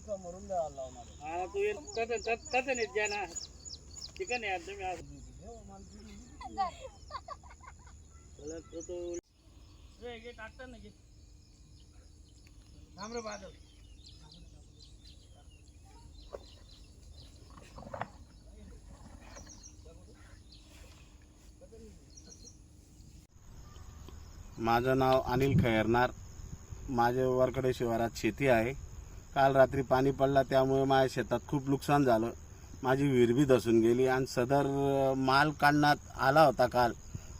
समोरून द्यायला लावणार? हा तू ये- तसं तसं- तसं नाही द्या ना चिकन आहे तुम्ही आज चला, तो- तो- ए, घे, टाकतात ना, घे. थांब रे बादल. माझं नाव अनिल खैरनार. माझे वरकडे शिवारात शेती आहे. काल रात्री पाणी पडला त्यामुळे माझ्या शेतात खूप नुकसान झालं. माझी विहीर बी धसून गेली आणि सदर माल काढण्यात आला होता काल.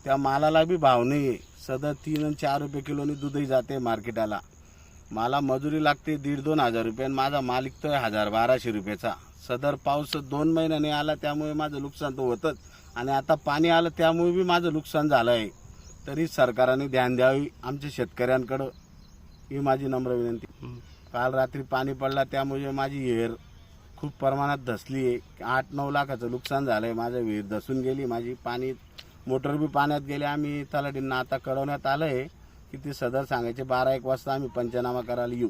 त्या मालाला बी भाव नाही आहे सदर तीन आणि चार रुपये किलोनी दूधही जाते मार्केटाला. मला मजुरी लागते दीड दोन हजार रुपये आणि माझा माल विकतोय हजार बाराशे रुपयाचा. सदर पाऊस दोन महिन्याने आला त्यामुळे माझं नुकसान तर होतंच. आणि आता पाणी आलं त्यामुळे बी माझं नुकसान झालं आहे तरी सरकारने ध्यान द्यावी आमच्या शेतकऱ्यांकडं. ही माझी नम्र विनंती. काल रात्री पाणी पडला त्यामुळे माझी विहीर खूप प्रमाणात धसली. आहे आठ नऊ लाखाचं नुकसान झालं आहे माझं विहीर धसून गेली माझी पाणी मोटर बी पाण्यात गेली. आम्ही तलाटींना आता कळवण्यात आलं आहे की ते सदर सांगायचे बारा एक वाजता आम्ही पंचनामा करायला येऊ.